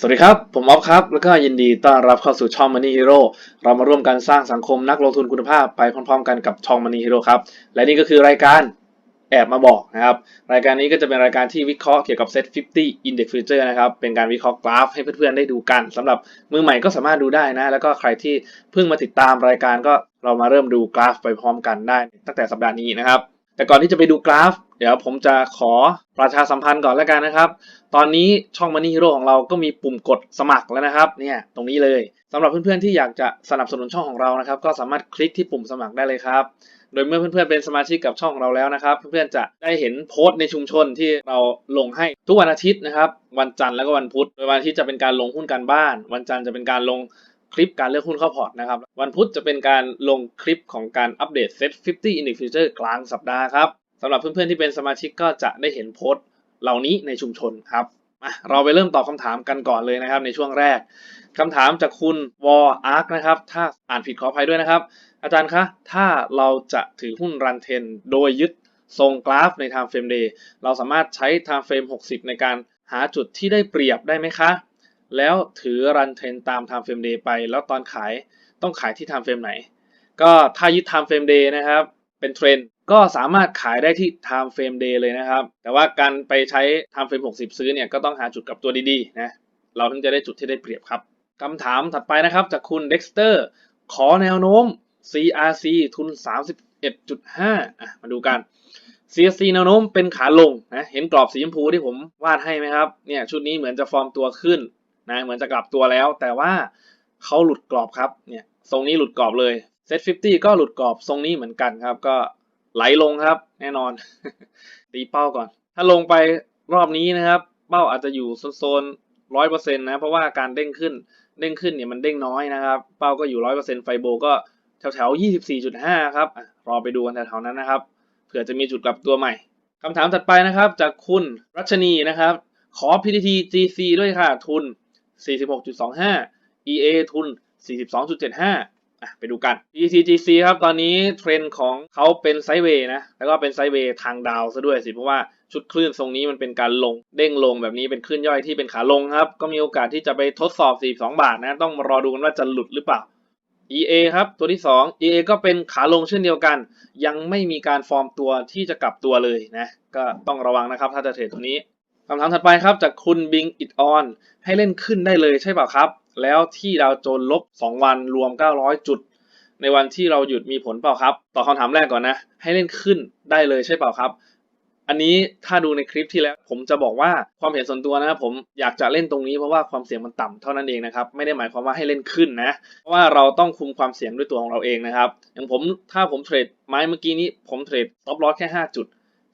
สวัสดีครับ ผมออฟครับ แล้วก็ยินดีต้อนรับเข้าสู่ช่อง Money Hero เรามาร่วมกันสร้างสังคมนักลงทุนคุณภาพไปพร้อมๆ กันกับช่อง Money Hero ครับ และนี่ก็คือรายการแอบมาบอกนะครับ รายการนี้ก็จะเป็นรายการที่วิเคราะห์เกี่ยวกับ Set 50 Index Future นะครับ เป็นการวิเคราะห์กราฟให้เพื่อนๆ ได้ดูกันสำหรับมือใหม่ก็สามารถดูได้นะ แล้วก็ใครที่เพิ่งมาติดตามรายการก็เรามาเริ่มดูกราฟไปพร้อมกันได้ ตั้งแต่สัปดาห์นี้นะครับ แต่ก่อนที่จะไปดูกราฟ เดี๋ยวผมจะขอประชาสัมพันธ์ก่อนแล้วกันนะครับ ตอนนี้ช่อง Money Hero ของเราก็มีปุ่มกดสมัครแล้วนะครับเนี่ยตรงนี้เลยสำหรับเพื่อนๆที่อยากจะสนับสนุนช่องของเรานะครับ ก็สามารถคลิกที่ปุ่มสมัครได้เลยครับ โดยเมื่อเพื่อนๆเป็นสมาชิกกับช่องของเราแล้วนะครับ เพื่อนๆจะได้เห็นโพสต์ในชุมชนที่เราลงให้ทุกวันอาทิตย์นะครับ วันจันทร์แล้วก็วันพุธโดยวันอาทิตย์จะเป็นการลงหุ้นการบ้าน วันจันทร์จะเป็นการลงคลิปการเลือกหุ้นเข้าพอร์ตนะครับ วันพุธจะเป็นการลงคลิปของการอัปเดต Set 50 Index Future กลางสัปดาห์ครับ สำหรับเพื่อนๆที่เป็นสมาชิกก็จะได้เห็นโพสต์เหล่านี้ในชุมชนครับมาเราไปเริ่มตอบคำถามกันก่อนเลยนะครับ ในช่วงแรกคำถามจากคุณวออาร์คนะครับ ถ้าอ่านผิดขออภัยด้วยนะครับ อาจารย์คะ ถ้าเราจะถือหุ้นรันเทน โดยยึดทรงกราฟใน Time Frame Day เราสามารถใช้ Time Frame 60 ในการหาจุดที่ได้เปรียบได้ไหมคะ แล้วถือรันเทนตาม Time Frame Day ไป แล้วตอนขายต้องขายที่ Time Frame ไหน ก็ถ้ายึด Time Frame Day นะครับ เป็นเทรน ก็สามารถขายได้ที่ Time Frame Day เลยนะครับ แต่ว่าการไปใช้ Time Frame 60 ซื้อเนี่ยก็ต้องหาจุดกับตัวดีๆนะเราถึงจะได้จุดที่ได้เปรียบครับคำถามถัดไปนะครับจากคุณ Dexter ขอแนวโน้ม CRC ทุน 31.5อะมาดูกัน CRC แนวโน้มเป็นขาลงนะเห็นกรอบสีชมพูที่ผมวาดให้ไหมครับเนี่ยชุดนี้เหมือนจะฟอร์มตัวขึ้นนะเหมือนจะกลับตัวแล้ว แต่ว่าเขาหลุดกรอบครับเนี่ยทรงนี้หลุดกรอบเลย Set 50 ก็หลุดกรอบทรงนี้เหมือนกันครับ ก็ ไหลลงครับ แน่นอน ตีเป้าก่อน ถ้าลงไปรอบนี้นะครับ เป้าอาจจะอยู่โซนร้อยเปอร์เซ็นต์นะ เพราะว่าการเด้งขึ้น เด้งขึ้นเนี่ยมันเด้งน้อยนะครับ เป้าก็อยู่ร้อยเปอร์เซ็นต์ไฟโบก็แถวแถวยี่สิบสี่จุดห้าครับรอไปดูกันแถวๆนั้นนะครับ เผื่อจะมีจุดกลับตัวใหม่คำถามถัดไปนะครับ จากคุณรัชนีนะครับ ขอ PTT GC ด้วยค่ะ ทุน 46.25 EA ทุน 42.75อะ ไปดูกัน PTGC ครับ ตอนนี้เทรนด์ของเขาเป็นไซด์เวย์นะ แล้วก็เป็นไซด์เวย์ทางดาวซะด้วยสิ เพราะว่าชุดคลื่นทรงนี้มันเป็นการลงเด้งลงแบบนี้เป็นคลื่นย่อยที่เป็นขาลงครับ ก็มีโอกาสที่จะไปทดสอบ 42 บาทนะ ต้องมารอดูกันว่าจะหลุดหรือเปล่า EA ครับ ตัวที่ 2 EA ก็เป็นขาลงเช่นเดียวกัน ยังไม่มีการฟอร์มตัวที่จะกลับตัวเลยนะ ก็ต้องระวังนะครับถ้าจะเทรดตัวนี้คำถามถัดไปครับจากคุณบิงอิดออนให้เล่นขึ้นได้เลยใช่เปล่าครับ แล้วที่ดาวโจนลบ 2 วันรวม 900 จุด ในวันที่เราหยุดมีผลเปล่าครับต่อบคำถามแรกก่อนนะ ให้เล่นขึ้นได้เลยใช่เปล่าครับ อันนี้ถ้าดูในคลิปที่แล้ว ผมจะบอกว่าความเห็นส่วนตัวนะผมอยากจะเล่นตรงนี้เพราะว่าความเสี่ยงมันต่ำเท่านั้นเองนะครับไม่ได้หมายความว่าให้เล่นขึ้นนะเพราะว่าเราต้องคุมความเสี่ยงด้วยตัวของเราเองนะครับอย่างผมถ้าผมเทรดไม้เมื่อกี้นี้ผมเทรดต็อปลอสแค่ 5 จุด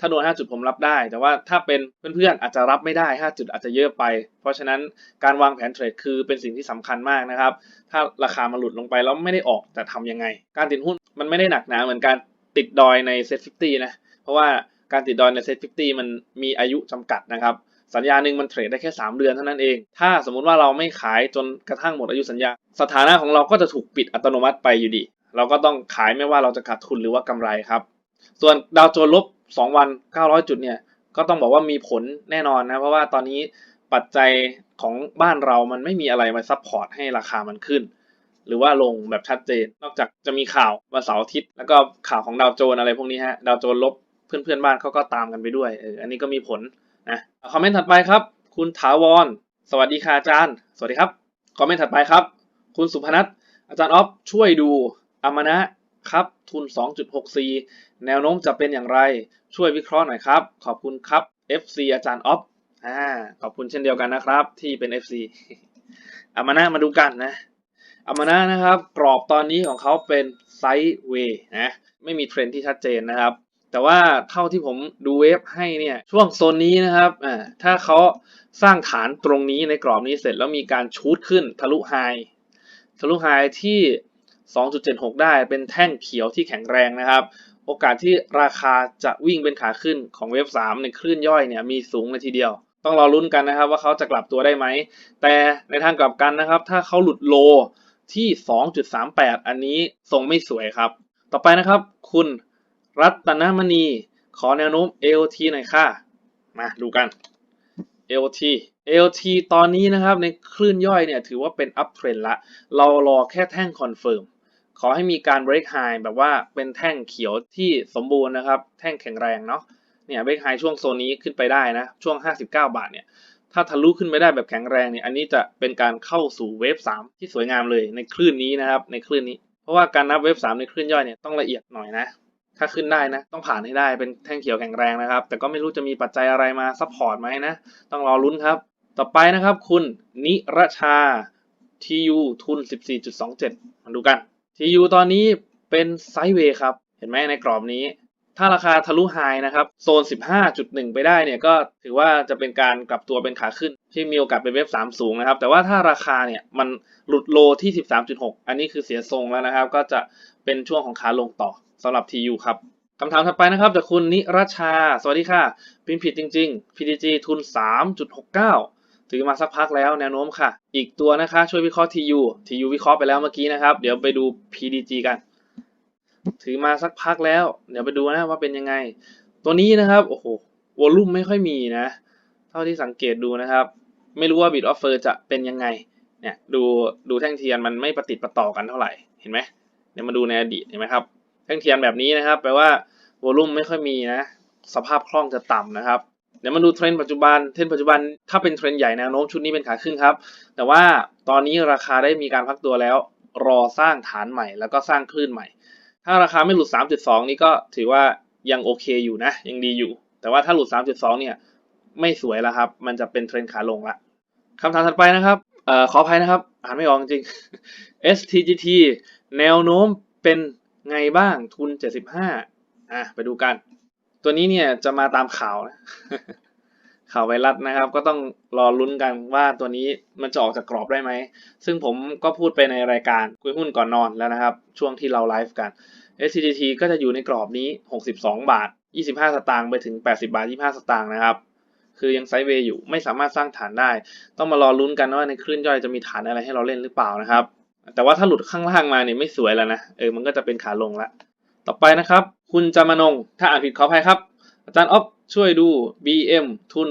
ถ้าโดน 5 จุดผมรับได้ แต่ว่าถ้าเป็นเพื่อนๆอาจจะรับไม่ได้ 5 จุดอาจจะเยอะไป เพราะฉะนั้นการวางแผนเทรดคือเป็นสิ่งที่สำคัญมากนะครับ ถ้าราคามันหลุดลงไปแล้วไม่ได้ออกแต่ทำยังไง การติดหุ้นมันไม่ได้หนักหนาเหมือนการติดดอยในเซ็ต50นะ เพราะว่าการติดดอยในเซ็ต50มันมีอายุจำกัดนะครับสัญญาหนึ่งมันเทรดได้แค่ 3 เดือนเท่านั้นเอง ถ้าสมมุติว่าเราไม่ขายจนกระทั่งหมดอายุสัญญา สถานะของเราก็จะถูกปิดอัตโนมัติไปอยู่ดี เราก็ต้องขายไม่ว่าเราจะขาดทุนหรือว่ากำไรครับ ส่วนดาวโจนส์ลบ 2 วัน 900 จุดเนี่ยก็ต้องบอกว่ามีผลแน่นอนนะ เพราะว่าตอนนี้ปัจจัยของบ้านเรามันไม่มีอะไรมาซัพพอร์ตให้ราคามันขึ้น หรือว่าลงแบบชัดเจน นอกจากจะมีข่าววันเสาร์อาทิตย์ แล้วก็ข่าวของดาวโจนอะไรพวกนี้ฮะดาวโจนลบเพื่อนเพื่อนบ้านเขาก็ตามกันไปด้วยเอออันนี้ก็มีผลนะคอมเมนต์ถัดไปครับ คุณถาวร สวัสดีค่ะอาจารย์ สวัสดีครับคอมเมนต์ถัดไปครับ คุณสุพนัทอาจารย์ออฟช่วยดูอมานะ ครับทุน 2.64 แนวโน้มจะเป็นอย่างไร ช่วยวิเคราะห์หน่อยครับ ขอบคุณครับ FC อาจารย์ออฟอ่าขอบคุณเช่นเดียวกันนะครับ ที่เป็น FC อามานะมาดูกันนะอามานะนะครับ กรอบตอนนี้ของเขาเป็นไซด์เวย์นะไม่มีเทรนด์ที่ชัดเจนนะครับ แต่ว่าเท่าที่ผมดูเวฟให้เนี่ยช่วงโซนนี้นะครับอ่าถ้าเขาสร้างฐานตรงนี้ในกรอบนี้เสร็จแล้วมีการชูดขึ้นทะลุไฮทะลุไฮที่ 2.76 ได้เป็นแท่งเขียวที่แข็งแรงนะครับ โอกาสที่ราคาจะวิ่งเป็นขาขึ้นของเวฟ 3 ในคลื่นย่อยเนี่ยมีสูงเลยทีเดียว ต้องรอลุ้นกันนะครับว่าเขาจะกลับตัวได้ไหม แต่ในทางกลับกันนะครับ ถ้าเขาหลุดโลที่ 2.38 อันนี้ทรงไม่สวยครับ ต่อไปนะครับ คุณรัตนมณี ขอแนวโน้ม AOT หน่อยค่ะ มาดูกัน LT LT ตอนนี้นะครับในคลื่นย่อยเนี่ยถือว่าเป็น up trend ละ เรารอแค่แท่งคอนเฟิร์ม ขอให้มีการ break high แบบว่าเป็นแท่งเขียวที่สมบูรณ์นะครับ แท่งแข็งแรงเนาะเนี่ย break high ช่วงโซนนี้ขึ้นไปได้นะช่วง 59 บาทเนี่ยถ้าทะลุขึ้นไปได้แบบแข็งแรงเนี่ยอันนี้จะเป็นการเข้าสู่เวฟ 3 ที่สวยงามเลยในคลื่นนี้นะครับในคลื่นนี้ เพราะว่าการนับเวฟ 3 ในคลื่นย่อยเนี่ยต้องละเอียดหน่อยนะถ้าขึ้นได้นะ ต้องผ่านให้ได้เป็นแท่งเขียวแข็งแรงนะครับ แต่ก็ไม่รู้จะมีปัจจัยอะไรมาซัพพอร์ตไหมนะ ต้องรอลุ้นครับ ต่อไปนะครับคุณนิรชา TU ทุน 14.27 มาดูกัน TU ตอนนี้เป็นไซด์เวย์ครับ เห็นไหมในกรอบนี้ ถ้าราคาทะลุไฮนะครับโซน 15.1 ไปได้เนี่ยก็ถือว่าจะเป็นการกลับตัวเป็นขาขึ้น ที่มีโอกาสเป็นเวฟ3สูงนะครับ แต่ว่าถ้าราคาเนี่ยมันหลุดโลที่ 13.6 อันนี้คือเสียทรงแล้วนะครับ ก็จะเป็นช่วงของขาลงต่อสำหรับ TU ครับคำถามถัดไปนะครับจากคุณนิรชา สวัสดีค่ะพิมพ์ผิดจริง ๆ PTG ทุน 3.69 ถือมาสักพักแล้วแนวโน้มค่ะ อีกตัวนะคะ ช่วยวิเคราะห์ TU TU วิเคราะห์ไปแล้วเมื่อกี้นะครับ เดี๋ยวไปดู PDG กัน ถือมาสักพักแล้ว เดี๋ยวไปดูนะว่าเป็นยังไง ตัวนี้นะครับ โอ้โหวอลุ่มไม่ค่อยมีนะ เท่าที่สังเกตดูนะครับ ไม่รู้ว่า bid offer จะเป็นยังไง เนี่ยดูดูแท่งเทียนมันไม่ประติดประต่อกันเท่าไหร่ เห็นไหมเดี๋ยวมาดูในอดีตเห็นไหมครับ แท่งเทียนแบบนี้นะครับ แปลว่าวอลุ่มไม่ค่อยมีนะ สภาพคล่องจะต่ำนะครับ ดี๋ยวมาดูเทรนด์ปัจจุบัน เทรนด์ปัจจุบันถ้าเป็นเทรนด์ใหญ่แนวโน้มชุดนี้เป็นขาขึ้นครับ แต่ว่าตอนนี้ราคาได้มีการพักตัวแล้ว รอสร้างฐานใหม่ แล้วก็สร้างคลื่นใหม่ ถ้าราคาไม่หลุด 3.2 นี่ก็ถือว่ายังโอเคอยู่นะ ยังดีอยู่ แต่ว่าถ้าหลุด 3.2 เนี่ยไม่สวยแล้วครับ มันจะเป็นเทรนด์ขาลงละคำถามถัดไปนะครับเอ่อขออภัยนะครับ อ่านไม่ออกจริง STGT แนวโน้มเป็นไงบ้างทุน 75อะไปดูกัน ตัวนี้เนี่ยจะมาตามข่าวนะข่าวไวรัสนะครับ ก็ต้องรอลุ้นกันว่าตัวนี้มันจะออกจากกรอบได้ไหม ซึ่งผมก็พูดไปในรายการคุยหุ้นก่อนนอนแล้วนะครับ ช่วงที่เราไลฟ์กัน SCGT ก็จะอยู่ในกรอบนี้ 62 บาท 25 สตางค์ไปถึง 80 บาท 25 สตางค์นะครับ คือยังไซด์เวย์อยู่ไม่สามารถสร้างฐานได้ ต้องมารอลุ้นกันว่าในคลื่นย่อยจะมีฐานอะไรให้เราเล่นหรือเปล่านะครับ แต่ว่าถ้าหลุดข้างล่างมาเนี่ยไม่สวยแล้วนะเออมันก็จะเป็นขาลงละ ต่อไปนะครับ คุณจามานง ถ้าอ่านผิดขออภัยครับ อาจารย์อ๊อฟช่วยดู BM ทุน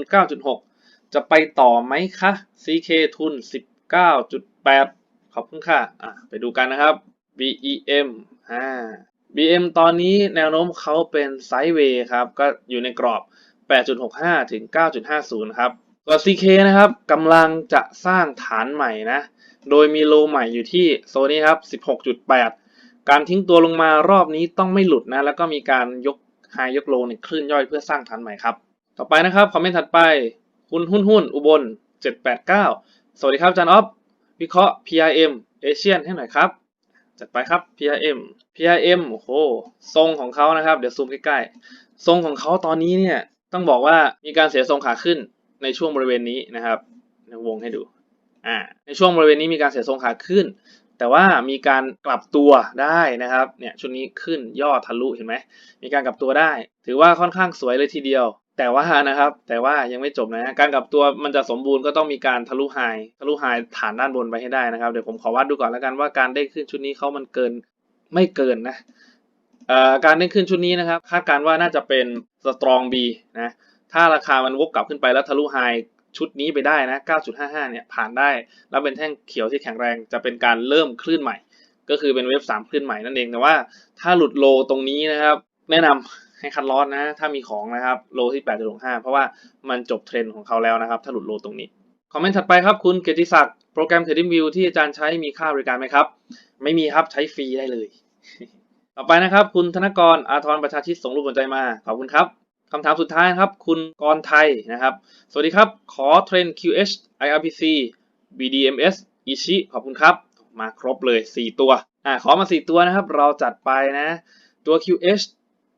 9.6 จะไปต่อไหมคะ CK ทุน 19.8 ขอบคุณค่ะอะไปดูกันนะครับ BEM อ่า BM ตอนนี้แนวโน้มเขาเป็นไซด์เวย์ครับ ก็อยู่ในกรอบ 8.65 ถึง 9.50 ครับส่ว CK นะครับกำลังจะสร้างฐานใหม่นะ โดยมีโลใหม่อยู่ที่โซนนี้ครับ 16.8 การทิ้งตัวลงมารอบนี้ต้องไม่หลุดนะ แล้วก็มีการยกไฮยกโลในคลื่นย่อยเพื่อสร้างฐานใหม่ครับ ต่อไปนะครับคอมเมนต์ถัดไป คุณหุ้นหุ้นอุบล 789 สวัสดีครับอาจารย์ออฟวิเคราะห์ PRM เอเชียนให้หน่อยครับ จัดไปครับ PRM PRM โอ้โหทรงของเขานะครับ เดี๋ยวซูมใกล้ๆ ทรงของเขาตอนนี้เนี่ยต้องบอกว่ามีการเสียทรงขาขึ้นในช่วงบริเวณนี้นะครับวงให้ดูอ่าในช่วงบริเวณนี้มีการเสียทรงขาขึ้น แต่ว่ามีการกลับตัวได้นะครับเนี่ยชุดนี้ขึ้นย่อทะลุเห็นไหมมีการกลับตัวได้ ถือว่าค่อนข้างสวยเลยทีเดียว แต่ว่านะครับ แต่ว่ายังไม่จบนะการกลับตัวมันจะสมบูรณ์ก็ต้องมีการทะลุไฮทะลุไฮฐานด้านบนไปให้ได้นะครับเดี๋ยวผมขอวัดดูก่อนแล้วกันว่าการเด้งขึ้นชุดนี้เขามันเกินไม่เกินนะอ่อการเด้งขึ้นชุดนี้นะครับ คาดการณ์ว่าน่าจะเป็น strong B นะถ้าราคามันวกกลับขึ้นไปแล้วทะลุไฮ ชุดนี้ไปได้นะ 9.55 เนี่ยผ่านได้ แล้วเป็นแท่งเขียวที่แข็งแรงจะเป็นการเริ่มคลื่นใหม่ ก็คือเป็นเวฟ3คลื่นใหม่นั่นเอง แต่ว่าถ้าหลุดโลตรงนี้นะครับ แนะนำให้คัดลอสนะ ถ้ามีของนะครับ โลที่ 8.65 เพราะว่ามันจบเทรนด์ของเขาแล้วนะครับ ถ้าหลุดโลตรงนี้ คอมเมนต์ถัดไปครับคุณเกียรติศักดิ์โปรแกรม TradingView ที่อาจารย์ใช้มีค่าบริการไหมครับ ไม่มีครับใช้ฟรีได้เลย ต่อไปนะครับ คุณธนกรอาทรประชาชิตส่งรูปหัวใจมาขอบคุณครับ คำถามสุดท้ายครับ คุณกรไทยนะครับ สวัสดีครับ ขอเทรน QH IRPC BDMS อิชิขอบคุณครับ มาครบเลย 4 ตัวอ่าขอมา 4 ตัวนะครับ เราจัดไปนะ ตัว QH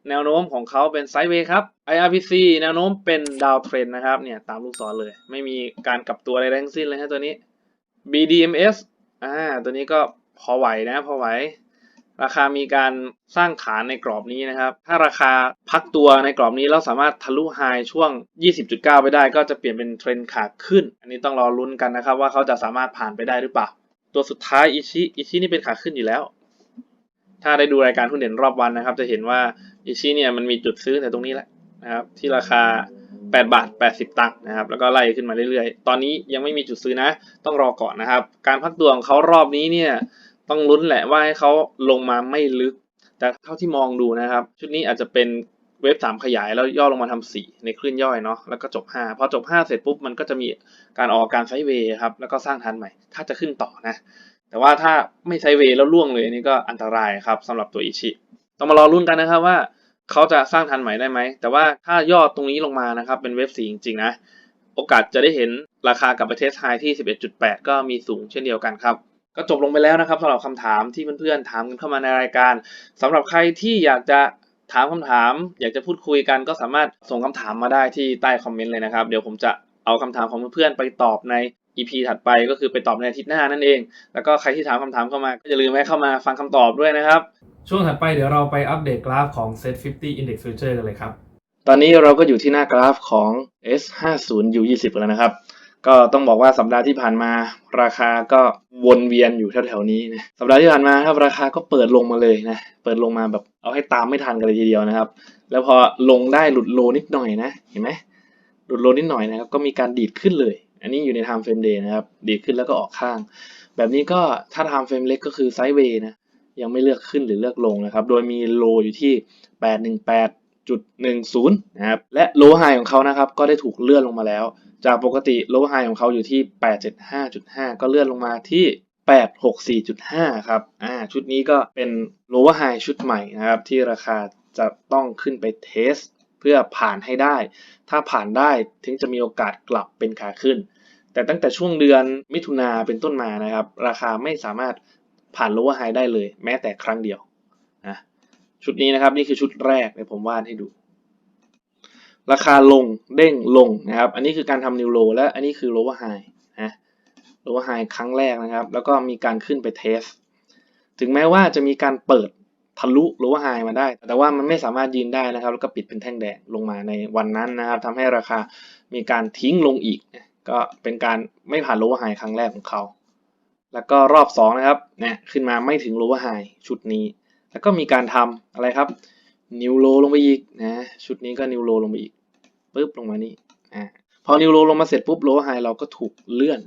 แนวโน้มของเขาเป็นไซด์เวย์ครับ IRPC แนวโน้มเป็นดาวเทรนนะครับ เนี่ยตามลูกศรเลย ไม่มีการกลับตัวอะไรทั้งสิ้นเลยฮะตัวนี้ BDMS อ่าตัวนี้ก็พอไหวนะ พอไหว ราคามีการสร้างฐานในกรอบนี้นะครับ ถ้าราคาพักตัวในกรอบนี้แล้วสามารถทะลุไฮช่วง 20.9 ไปได้ ก็จะเปลี่ยนเป็นเทรนขาขึ้น อันนี้ต้องรอลุ้นกันนะครับ ว่าเขาจะสามารถผ่านไปได้หรือเปล่า ตัวสุดท้ายอิชิอิชินี่เป็นขาขึ้นอยู่แล้ว ถ้าได้ดูรายการหุ้นเด่นรอบวันนะครับ จะเห็นว่าอิชิเนี่ยมันมีจุดซื้อแต่ตรงนี้แหละนะครับ ที่ราคา 8 บาท 80 ตังค์นะครับ แล้วก็ไล่ขึ้นมาเรื่อยๆ ตอนนี้ยังไม่มีจุดซื้อนะ ต้องรอก่อนนะครับ การพักตัวของเขารอบนี้เนี่ย ต้องลุ้นแหละว่าให้เขาลงมาไม่ลึก แต่เท่าที่มองดูนะครับ ชุดนี้อาจจะเป็นเวฟสามขยายแล้วย่อลงมาทำสีในคลื่นย่อยเนาะแล้วก็จบห้าพอจบห้าเสร็จปุ๊บมันก็จะมีการออกการไซเวย์ครับแล้วก็สร้างทันใหม่ ถ้าจะขึ้นต่อนะ แต่ว่าถ้าไม่ไซเวย์แล้วล่วงเลยนี่ก็อันตรายครับสำหรับตัวอิชิต้องมารอรุ่นกันนะครับว่าเขาจะสร้างทันใหม่ได้ไหม แต่ว่าถ้ายอดตรงนี้ลงมานะครับเป็นเวฟสีจริงๆนะโอกาสจะได้เห็นราคากลับไปเทสไฮที่ 11.8 ก็มีสูงเช่นเดียวกันครับ ก็จบลงไปแล้วนะครับสำหรับคำถามที่เพื่อนๆถามกันเข้ามาในรายการสำหรับใครที่อยากจะถามคำถาม อยากจะพูดคุยกันก็สามารถส่งคำถามมาได้ที่ใต้คอมเมนต์เลยนะครับ เดี๋ยวผมจะเอาคำถามของเพื่อนๆไปตอบใน EP ถัดไปก็คือไปตอบในอาทิตย์หน้านั่นเอง แล้วก็ใครที่ถามคำถามเข้ามา ก็อย่าลืมแวะเข้ามาฟังคำตอบด้วยนะครับ ช่วงถัดไปเดี๋ยวเราไปอัปเดตกราฟของ Set 50 Index Future กันเลยครับ ตอนนี้เราก็อยู่ที่หน้ากราฟของ S50U20 แล้วนะครับ ก็ต้องบอกว่าสัปดาห์ที่ผ่านมาราคาก็วนเวียนอยู่แถวๆนี้นะสัปดาห์ที่ผ่านมาครับราคาก็เปิดลงมาเลยนะเปิดลงมาแบบเอาให้ตามไม่ทันกันเลยทีเดียวนะครับ แล้วพอลงได้หลุดโลนิดหน่อยนะเห็นไหมหลุดโลนิดหน่อยนะครับก็มีการดีดขึ้นเลย อันนี้อยู่ใน time frame day นะครับดีดขึ้นแล้วก็ออกข้าง แบบนี้ก็ถ้า time frame เล็กก็คือไซด์เวย์นะยังไม่เลือกขึ้นหรือเลือกลงนะครับ โดยมีโลอยู่ที่ 818.10 นะครับ และโลไฮของเขานะครับ ก็ได้ถูกเลื่อนลงมาแล้ว จากปกติโลไฮของเขาอยู่ที่ 875.5 ก็เลื่อนลงมาที่ 864.5 ครับ อ่า ชุดนี้ก็เป็นโลไฮชุดใหม่นะครับ ที่ราคาจะต้องขึ้นไปเทส เพื่อผ่านให้ได้ ถ้าผ่านได้ถึงจะมีโอกาสกลับเป็นขาขึ้น แต่ตั้งแต่ช่วงเดือนมิถุนาเป็นต้นมานะครับ ราคาไม่สามารถผ่านโลว์ไฮได้เลย แม้แต่ครั้งเดียวนะ ชุดนี้นะครับนี่คือชุดแรกเดี๋ยวผมวาดให้ดู ราคาลงเด้งลงนะครับ อันนี้คือการทำนิวโลและอันนี้คือโลว์ไฮนะโลว์ไฮครั้งแรกนะครับ แล้วก็มีการขึ้นไปเทส ถึงแม้ว่าจะมีการเปิดทะลุโลว์ไฮมาได้ แต่ว่ามันไม่สามารถยืนได้นะครับ แล้วก็ปิดเป็นแท่งแดงลงมาในวันนั้นนะครับทำให้ราคามีการทิ้งลงอีก ก็เป็นการไม่ผ่านโลว์ไฮครั้งแรกของเขาแล้วก็รอบ2นะครับเนี่ยขึ้นมาไม่ถึงโลว์ไฮชุดนี้ แล้วก็มีการทำอะไรครับนิวโลลงไปอีกนะชุดนี้ก็นิวโลลงไปอีกปึ๊บลงมานี่อ่าพอนิวโลลงมาเสร็จปุ๊บโลว์ไฮเราก็ถูกเลื่อน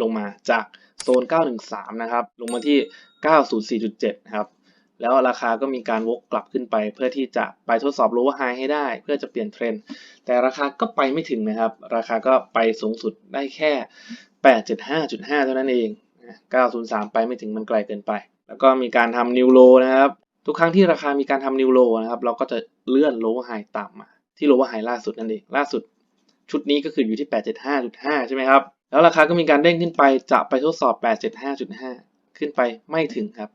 ลงมาจากโซน 913 นะครับ ลงมาที่ 904.7นะครับ แล้วราคาก็มีการวกกลับขึ้นไปเพื่อที่จะไปทดสอบโลว์ไฮให้ได้ เพื่อจะเปลี่ยนเทรนด์ แต่ราคาก็ไปไม่ถึงนะครับ ราคาก็ไปสูงสุดได้แค่ 875.5 เท่านั้นเอง 903 ไปไม่ถึงมันไกลเกินไป แล้วก็มีการทำนิวโลนะครับ ทุกครั้งที่ราคามีการทำนิวโลนะครับ เราก็จะเลื่อนโลว์ไฮตามมา ที่โลว์ไฮล่าสุดนั่นเอง ล่าสุด ชุดนี้ก็คืออยู่ที่ 875.5 ใช่ไหมครับ แล้วราคาก็มีการเด้งขึ้นไป จะไปทดสอบ 875.5 ขึ้นไปไม่ถึงครับ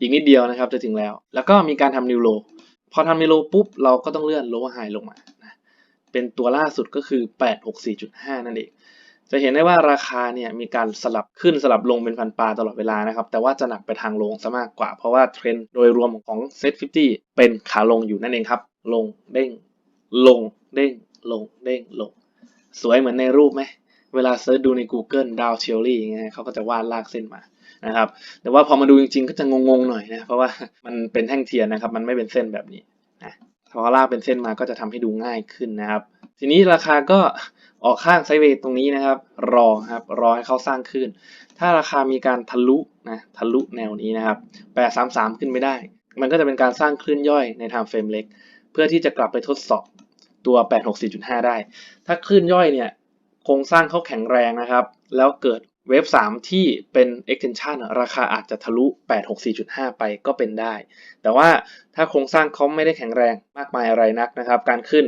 อีกนิดเดียวนะครับจะถึงแล้ว แล้วก็มีการทำนิวโล พอทำนิวโลปุ๊บ เราก็ต้องเลื่อนโลว์ไฮลงมา เป็นตัวล่าสุดก็คือ 864.5 นั่นเอง จะเห็นได้ว่าราคาเนี่ยมีการสลับขึ้นสลับลงเป็นพันปลาตลอดเวลานะครับ แต่ว่าจะหนักไปทางลงซะมากกว่า เพราะว่าเทรนด์โดยรวมของ Set 50เป็นขาลงอยู่นั่นเองครับ ลงเด้ง ลงเด้ง ลงเด้งลง สวยเหมือนในรูปไหม เวลาเซิร์ชดูใน Google ดาวเชลลี่อย่างเงี้ยเขาก็จะวาดลากเส้นมานะครับ แต่ว่าพอมาดูจริงๆ ก็จะงงๆหน่อยนะ เพราะว่ามันเป็นแท่งเทียนนะครับ มันไม่เป็นเส้นแบบนี้นะ พอลากเป็นเส้นมาก็จะทำให้ดูง่ายขึ้นนะครับ ทีนี้ราคาก็ออกข้างไซเวย์ตรงนี้นะครับ รอครับรอให้เขาสร้างขึ้น ถ้าราคามีการทะลุนะทะลุแนวนี้นะครับ833ขึ้นไม่ได้ มันก็จะเป็นการสร้างคลื่นย่อยใน time frame เล็ก เพื่อที่จะกลับไปทดสอบตัว 864.5 ได้ ถ้าคลื่นย่อยเนี่ยโครงสร้างเขาแข็งแรงนะครับ แล้วเกิด เวฟ3 ที่เป็น extension ราคาอาจจะทะลุ 864.5 ไปก็เป็นได้ แต่ว่าถ้าโครงสร้างเขาไม่ได้แข็งแรงมากมายอะไรนักนะครับ การขึ้น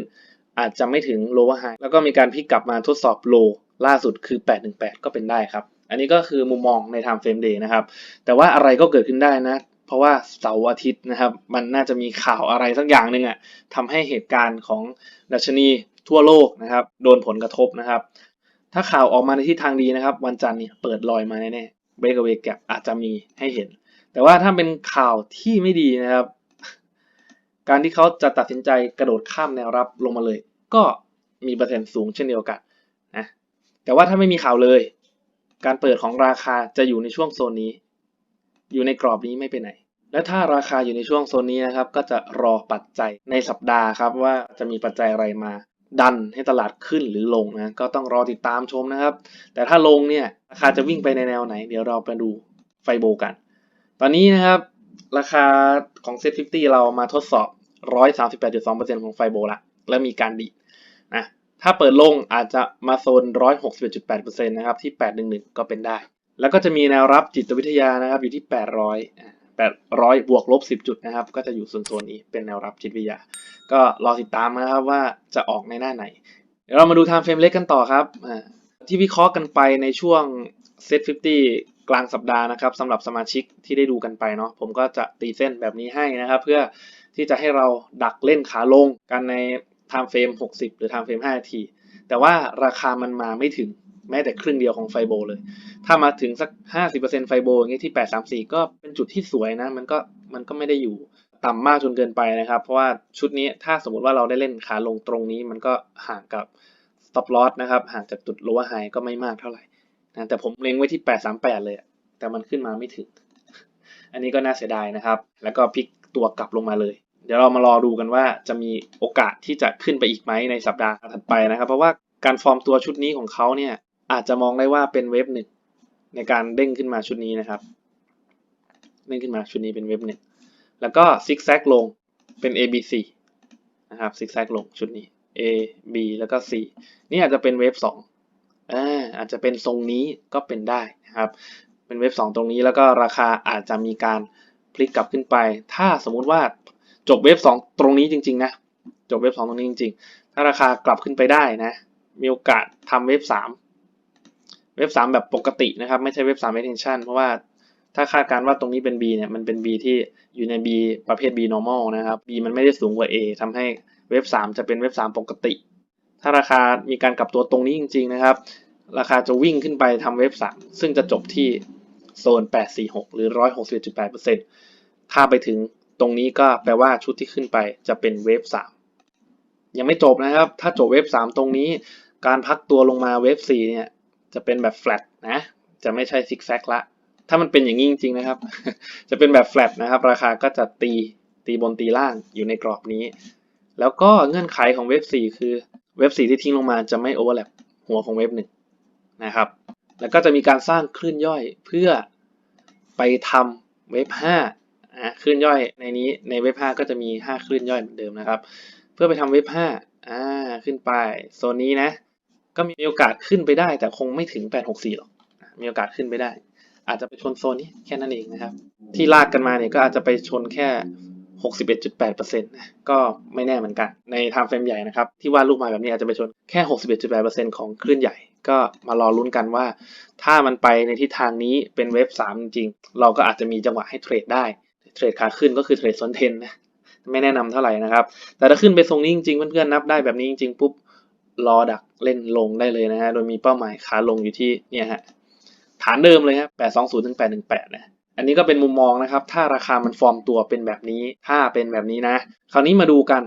อาจจะไม่ถึง lower high แล้วก็มีการพลิกกลับมาทดสอบ low ล่าสุดคือ 818 ก็เป็นได้ครับ อันนี้ก็คือมุมมองใน time frame day นะครับ แต่ว่าอะไรก็เกิดขึ้นได้นะ เพราะว่าเสาร์อาทิตย์นะครับ มันน่าจะมีข่าวอะไรสักอย่างหนึ่งอะทำให้เหตุการณ์ของดัชนีทั่วโลกนะครับ โดนผลกระทบนะครับ ถ้าข่าวออกมาในทิศทางดีนะครับ วันจันทร์เนี่ยเปิดลอยมาแน่ๆเบรกเวกแกอาจจะมีให้เห็น แต่ว่าถ้าเป็นข่าวที่ไม่ดีนะครับ การที่เขาจะตัดสินใจกระโดดข้ามแนวรับลงมาเลย ก็มีเปอร์เซ็นต์สูงเช่นเดียวกันนะแต่ว่าถ้าไม่มีข่าวเลย การเปิดของราคาจะอยู่ในช่วงโซนนี้ อยู่ในกรอบนี้ไม่ไปไหน และถ้าราคาอยู่ในช่วงโซนนี้นะครับ ก็จะรอปัจจัยในสัปดาห์ครับว่าจะมีปัจจัยอะไรมา ดันให้ตลาดขึ้นหรือลงนะก็ต้องรอติดตามชมนะครับ แต่ถ้าลงเนี่ยราคาจะวิ่งไปในแนวไหน เดี๋ยวเราไปดูไฟโบกัน ตอนนี้นะครับ ราคาของ Set 50เรามาทดสอบ 138.2%ของไฟโบละแล้วมีการดีนะถ้าเปิดลงอาจจะมาโซน 161.8%นะครับที่ 811 ก็เป็นได้ แล้วก็จะมีแนวรับจิตวิทยานะครับอยู่ที่ 800อ่า 800 บวกลบ 10 จุดนะครับ ก็จะอยู่โซนๆนี้เป็นแนวรับจิตวิทยา ก็รอติดตามนะครับว่าจะออกในหน้าไหน เดี๋ยวเรามาดู time frame เล็กกันต่อครับ ที่วิเคราะห์กันไปในช่วง Set 50 กลางสัปดาห์นะครับสำหรับสมาชิกที่ได้ดูกันไปเนาะผมก็จะตีเส้นแบบนี้ให้นะครับ เพื่อที่จะให้เราดักเล่นขาลงกันใน time frame 60 หรือ time frame 5นาที แต่ว่าราคามันมาไม่ถึง แม้แต่ครึ่งเดียวของไฟโบเลย ถ้ามาถึงสัก 50%ไฟโบอย่างเงี้ยที่ 834 ก็เป็นจุดที่สวยนะ มันก็มันก็ไม่ได้อยู่ต่ำมากจนเกินไปนะครับ เพราะว่าชุดนี้ถ้าสมมติว่าเราได้เล่นขาลงตรงนี้ มันก็ห่างกับ stop loss นะครับ ห่างจากจุด lower high ก็ไม่มากเท่าไหร่นะแต่ผมเล็งไว้ที่ 838 เลยแต่มันขึ้นมาไม่ถึง อันนี้ก็น่าเสียดายนะครับ แล้วก็พลิกตัวกลับลงมาเลยเดี๋ยวเรามารอดูกันว่าจะมีโอกาสที่จะขึ้นไปอีกไหมในสัปดาห์ถัดไปนะครับ เพราะว่าการฟอร์มตัวชุดนี้ของเขาเนี่ย อาจจะมองได้ว่าเป็นเว็บหนึ่งในการเด้งขึ้นมาชุดนี้นะครับ เด้งขึ้นมาชุดนี้เป็นเว็บหนึ่งแล้วก็ซิกแซกลงเป็น A B C นะครับซิกแซกลงชุดนี้ A B แล้วก็ C นี่อาจจะเป็นเว็บสองอ่าอาจจะเป็นทรงนี้ก็เป็นได้นะครับ เป็นเว็บ 2 ตรงนี้แล้วก็ราคาอาจจะมีการพลิกกลับขึ้นไป ถ้าสมมุติว่าจบเว็บ 2 ตรงนี้จริงๆนะ จบเว็บ 2 ตรงนี้จริง ๆ ถ้าราคากลับขึ้นไปได้นะ มีโอกาสทำเว็บ 3 เว็บ 3 แบบปกตินะครับ ไม่ใช่เว็บ 3 extension เพราะว่าถ้าคาดการณ์ว่าตรงนี้เป็น B เนี่ยมันเป็น B ที่อยู่ใน B ประเภท B normal นะครับ B มันไม่ได้สูงกว่า A ทำให้เว็บ 3 จะเป็นเว็บ 3 ปกติ ถ้าราคามีการกลับตัวตรงนี้จริง ๆ นะครับ ราคาจะวิ่งขึ้นไปทำเว็บ 3 ซึ่งจะจบที่โซน 846 หรือ 161.8%ถ้าไปถึงตรงนี้ก็แปลว่าชุดที่ขึ้นไปจะเป็นเวฟ3ยังไม่จบนะครับ ถ้าจบเวฟ3ตรงนี้ การพักตัวลงมาเวฟ4เนี่ย จะเป็นแบบ flat นะ จะไม่ใช่ซิกแซกละ ถ้ามันเป็นอย่างนี้จริงๆนะครับ จะเป็นแบบ flat นะครับ ราคาก็จะตีตีบนตีล่างอยู่ในกรอบนี้ แล้วก็เงื่อนไขของเว็บ4คือเว็บ4ที่ทิ้งลงมาจะไม่ overlap หัวของเว็บ1นะครับ แล้วก็จะมีการสร้างคลื่นย่อยเพื่อไปทำเว็บ5อะคลื่นย่อยในนี้ในเว็บ5ก็จะมี 5 คลื่นย่อยเหมือนเดิมนะครับ เพื่อไปทำเว็บ5อ่าขึ้นไปโซนนี้นะ ก็มีโอกาสขึ้นไปได้ แต่คงไม่ถึง 864 หรอก มีโอกาสขึ้นไปได้ อาจจะไปชนโซนนี้แค่นั้นเองนะครับ ที่ลากกันมาเนี่ยก็อาจจะไปชนแค่ 61.8%นะก็ไม่แน่เหมือนกัน ใน time frame ใหญ่นะครับ ที่วาดรูปมาแบบนี้อาจจะไปชนแค่ 61.8%ของคลื่นใหญ่ ก็มารอลุ้นกันว่า ถ้ามันไปในทิศทางนี้เป็นเว็บ3จริง เราก็อาจจะมีจังหวะให้เทรดได้ เทรดขาขึ้นก็คือเทรดซนเทนนะไม่แนะนำเท่าไหร่นะครับ แต่ถ้าขึ้นไปทรงนี้จริงๆ เพื่อนๆ นับได้แบบนี้จริงๆ ปุ๊บ รอดักเล่นลงได้เลยนะฮะ โดยมีเป้าหมายขาลงอยู่ที่เนี่ยฮะฐานเดิมเลยครับ820ถึง818นะ อันนี้ก็เป็นมุมมองนะครับ ถ้าราคามันฟอร์มตัวเป็นแบบนี้ ถ้าเป็นแบบนี้นะ คราวนี้มาดูกัน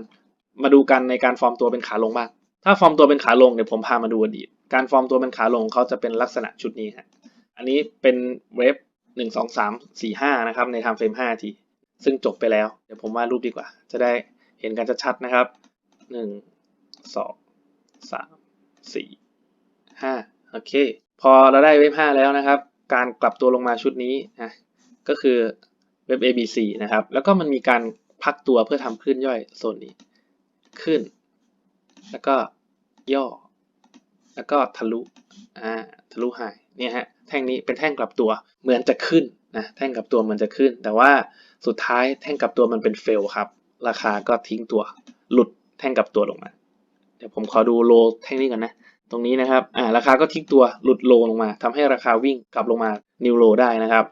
มาดูกันในการฟอร์มตัวเป็นขาลงบ้าง ถ้าฟอร์มตัวเป็นขาลงเดี๋ยวผมพามาดูอดีต การฟอร์มตัวเป็นขาลงเขาจะเป็นลักษณะชุดนี้ฮะ อันนี้เป็นเว็บหนึ่งสองสามสี่ห้านะครับในไทม์เฟรมห้าที ซึ่งจบไปแล้ว เดี๋ยวผมวาดรูปดีกว่า จะได้เห็นกันชัดๆนะครับหนึ่งสอง สามสี่ห้าโอเค พอเราได้เว็บห้าแล้วนะครับ การกลับตัวลงมาชุดนี้นะก็คือเว็บ ABC นะครับ แล้วก็มันมีการพักตัวเพื่อทำคลื่นย่อยโซนนี้ ขึ้น แล้วก็ย่อ แล้วก็ทะลุ อ่า ทะลุไฮเนี่ยฮะ แท่งนี้เป็นแท่งกลับตัว เหมือนจะขึ้นนะ แท่งกลับตัวเหมันจะขึ้น แต่ว่าสุดท้ายแท่งกลับตัวมันเป็นเฟลครับ ราคาก็ทิ้งตัว หลุดแท่งกลับตัวลงมา เดี๋ยวผมขอดูโลแท่งนี้ก่อนนะ ตรงนี้นะครับ อ่า ราคาก็ทิ้งตัวหลุดโลลงมาทำให้ราคาวิ่งกลับลงมา นิวโลได้นะครับ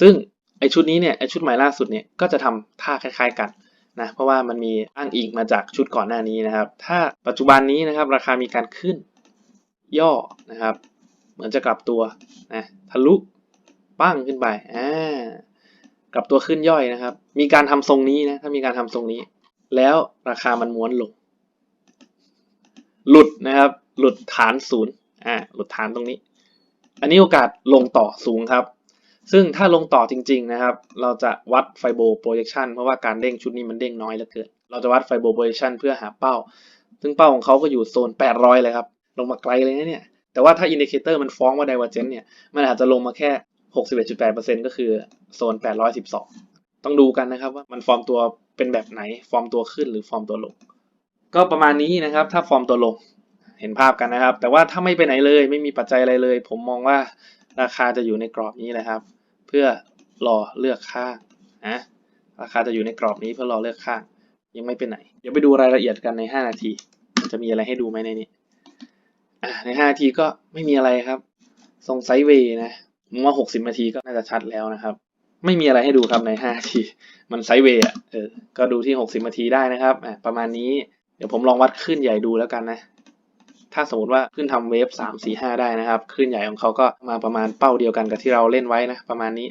ซึ่งไอชุดนี้เนี่ย ไอชุดใหม่ล่าสุดเนี่ย ก็จะทำท่าคล้าย ๆ กันนะ เพราะว่ามันมีอ้างอิงมาจากชุดก่อนหน้านี้นะครับ ถ้าปัจจุบันนี้นะครับ ราคามีการขึ้นย่อนะครับ เหมือนจะกลับตัวนะ ทะลุปั้งขึ้นไป อ่า กลับตัวขึ้นย่อยนะครับ มีการทำทรงนี้นะ ถ้ามีการทำทรงนี้ แล้วราคามันม้วนลง หลุดนะครับ หลุดฐานศูนย์อ่าหลุดฐานตรงนี้ อันนี้โอกาสลงต่อสูงครับ ซึ่งถ้าลงต่อจริง ๆนะครับ เราจะวัดไฟโบโปรเจคชันเพราะว่าการเด้งชุดนี้มันเด้งน้อยเหลือเกินเราจะวัดไฟโบโปรเจคชันเพื่อหาเป้า ซึ่งเป้าของเขาก็อยู่โซน 800 เลยครับ ลงมาไกลเลยนะเนี่ยแต่ว่าถ้าอินดิเคเตอร์มันฟ้องว่า divergent เนี่ยมันอาจจะลงมาแค่ 61.8%ก็คือโซน 812 ต้องดูกันนะครับว่ามันฟอร์มตัวเป็นแบบไหน ฟอร์มตัวขึ้นหรือฟอร์มตัวลง ก็ประมาณนี้นะครับ ถ้าฟอร์มตัวลงเห็นภาพกันนะครับ แต่ว่าถ้าไม่ไปไหนเลยไม่มีปัจจัยอะไรเลย ผมมองว่าราคาจะอยู่ในกรอบนี้แหละครับ เพื่อรอเลือกข้างนะราคาจะอยู่ในกรอบนี้เพื่อรอเลือกข้างยังไม่ไปไหน เดี๋ยวไปดูรายละเอียดกันใน 5 นาที จะมีอะไรให้ดูไหมในนี้ใน 5 นาทีก็ไม่มีอะไรครับ ทรงไซด์เวย์นะผมว่า 60 นาทีก็น่าจะชัดแล้วนะครับ ไม่มีอะไรให้ดูครับใน 5 นาที มันไซด์เวย์อะเออก็ดูที่ 60 นาทีได้นะครับอะประมาณนี้ ดี๋ยวผมลองวัดขึ้นใหญ่ดูแล้วกันนะ ถ้าสมมติว่าขึ้นทำเวฟสามสี่ห้าได้นะครับคลื่นใหญ่ของเขาก็มาประมาณเป้าเดียวกันกับที่เราเล่นไว้นะ ประมาณนี้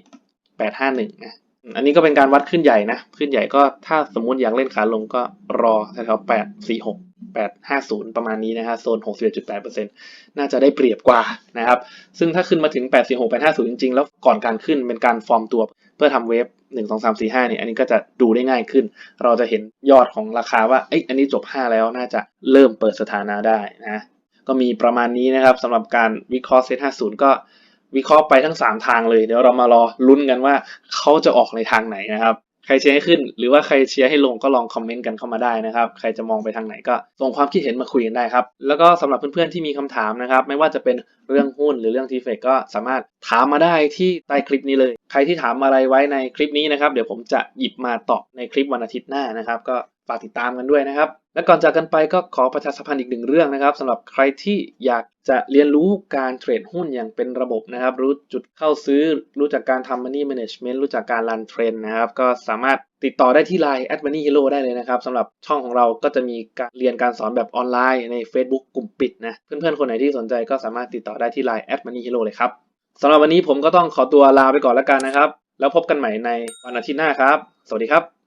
แปดห้าหนึ่งนะอันนี้ก็เป็นการวัดขึ้นใหญ่นะ ขึ้นใหญ่ก็ถ้าสมมุติอยากเล่นขาลงก็รอแถวแปดสี่หก แปดห้าศูนย์ประมาณนี้นะฮะโซนหกสิบเอ็ดจุดแปดเปอร์เซ็นต์น่าจะได้เปรียบกว่านะครับ ซึ่งถ้าขึ้นมาถึงแปดสี่หกแปดห้าศูนย์จริงๆ แล้วก่อนการขึ้นเป็นการฟอร์มตัวเพื่อทำเวฟหนึ่งสองสามสี่ห้าเนี่ย อันนี้ก็จะดูได้ง่ายขึ้น เราจะเห็นยอดของราคาว่า เอ้ยอันนี้จบ 5 แล้วน่าจะเริ่มเปิดสถานะได้นะ ก็มีประมาณนี้นะครับสำหรับการวิเคราะห์เซต50 ก็วิเคราะห์ไปทั้ง 3 ทางเลย เดี๋ยวเรามารอลุ้นกันว่าเขาจะออกในทางไหนนะครับ ใครเชียร์ให้ขึ้น หรือว่าใครเชียร์ให้ลงก็ลองคอมเมนต์กันเข้ามาได้นะครับ ใครจะมองไปทางไหนก็ส่งความคิดเห็นมาคุยกันได้ครับ แล้วก็สำหรับเพื่อนๆที่มีคำถามนะครับ ไม่ว่าจะเป็นเรื่องหุ้นหรือเรื่องทีเฟกก็สามารถถามมาได้ที่ใต้คลิปนี้เลย ใครที่ถามอะไรไว้ในคลิปนี้นะครับ เดี๋ยวผมจะหยิบมาตอบในคลิปวันอาทิตย์หน้านะครับ ก็ากติดตามกันด้วยนะครับ และก่อนจากกันไปก็ขอประชาสัมพันธ์อีกหนึ่งเรื่องนะครับสำหรับใครที่อยากจะเรียนรู้การเทรดหุ้นอย่างเป็นระบบนะครับ รู้จุดเข้าซื้อ รู้จักการทำ money management รู้จักการรันเทรนนะครับ ก็สามารถติดต่อได้ที่ Line at money hero ได้เลยนะครับสำหรับช่องของเราก็จะมีการเรียนการสอนแบบออนไลน์ใน Facebook กลุ่มปิดนะเพื่อนๆคนไหนที่สนใจก็สามารถติดต่อได้ที่ Line at money hero เลยครับสำหรับวันนี้ผมก็ต้องขอตัวลาไปก่อนแล้วกันนะครับ แล้วพบกันใหม่ในวันอาทิตย์หน้าครับ สวัสดีครับ